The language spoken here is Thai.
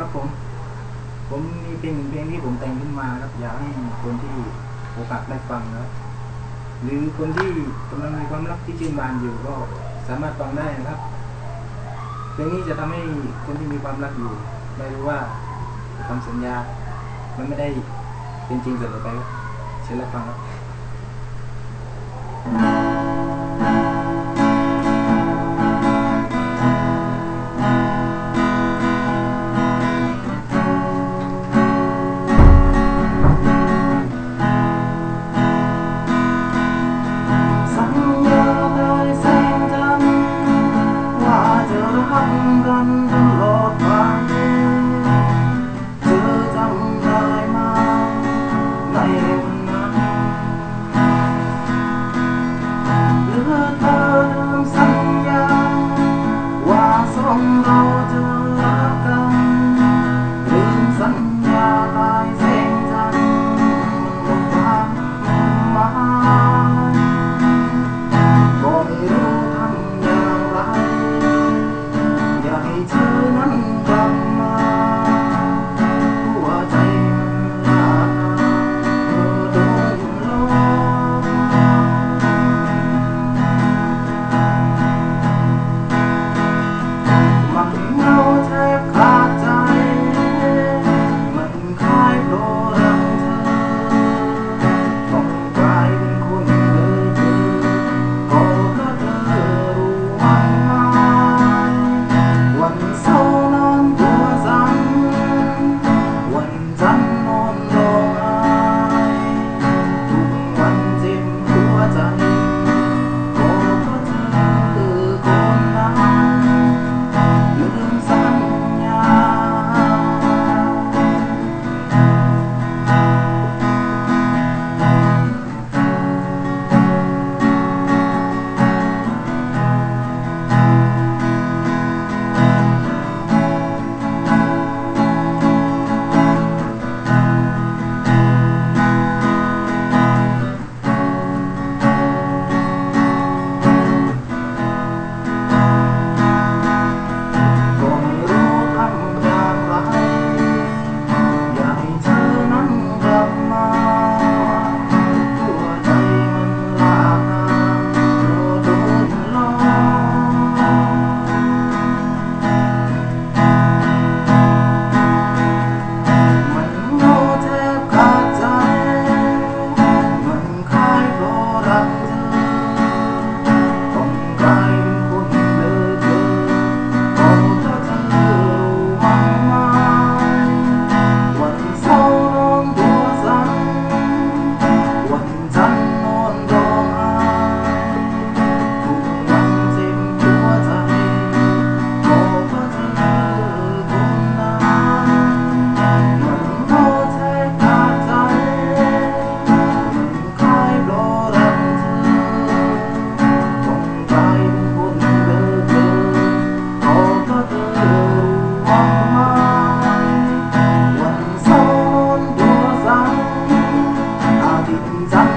ครับผม ผมมีเพลงเพลงที่ผมแต่งขึ้นมาครับ อยากให้คนที่อกหักได้ฟังนะครับหรือคนที่กำลังมีความรักที่ชื่นบานอยู่ก็สามารถฟังได้นะครับเพลงนี้จะทำให้คนที่มีความรักอยู่ได้รู้ว่าคำสัญญา มันไม่ได้เป็นจริงเสมอไปครับเชิญรับฟังครับ 在